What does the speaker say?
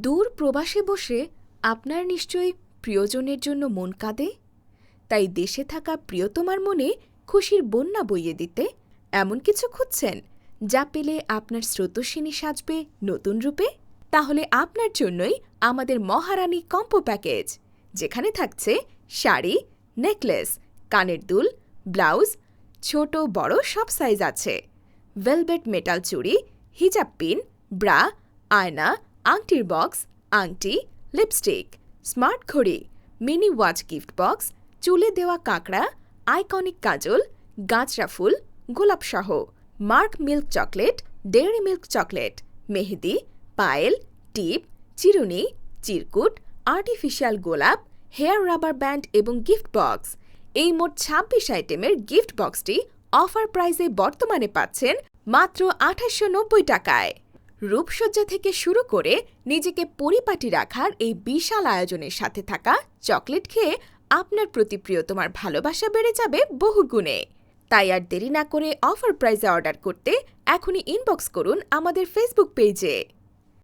দূর প্রবাসে বসে আপনার নিশ্চয়ই প্রিয়জনের জন্য মন কাঁদে? তাই দেশে থাকা প্রিয়তমার মনে খুশির বন্যা বইয়ে দিতে এমন কিছু খুঁজছেন যা পেলে আপনার স্রোতস্বিনী সাজবে নতুন রূপে? তাহলে আপনার জন্যই আমাদের মহারানী কম্পো প্যাকেজ, যেখানে থাকছে শাড়ি, নেকলেস, কানের দুল, ব্লাউজ, ছোট বড় সব সাইজ আছে। ভেলভেট মেটাল চুড়ি, হিজাব পিন, ব্রা, আয়না আংটির বক্স আংটি লিপস্টিক স্মার্ট ঘড়ি মিনি ওয়াচ গিফট বক্স চুলে দেওয়া কাঁকড়া আইকনিক কাজল গাঁচরা ফুল গোলাপসহ mark milk chocolate dairy milk chocolate মেহেদি পায়েল টিপ চিরুনি চিরকুট আর্টিফিশিয়াল গোলাপ হেয়ার রাবার ব্যান্ড এবং গিফট বক্স এই মোট ছাব্বিশ আইটেমের গিফট বক্সটি অফার প্রাইসে বর্তমানে পাচ্ছেন মাত্র আঠাশশো টাকায়। রূপসজ্জা থেকে শুরু করে নিজেকে পরিপাটি রাখার এই বিশাল আয়োজনের সাথে থাকা চকলেট খেয়ে আপনার প্রতি প্রিয় তোমার ভালোবাসা বেড়ে যাবে বহুগুণে। তাই আর দেরি না করে অফার প্রাইজে অর্ডার করতে এখনই ইনবক্স করুন আমাদের ফেসবুক পেজে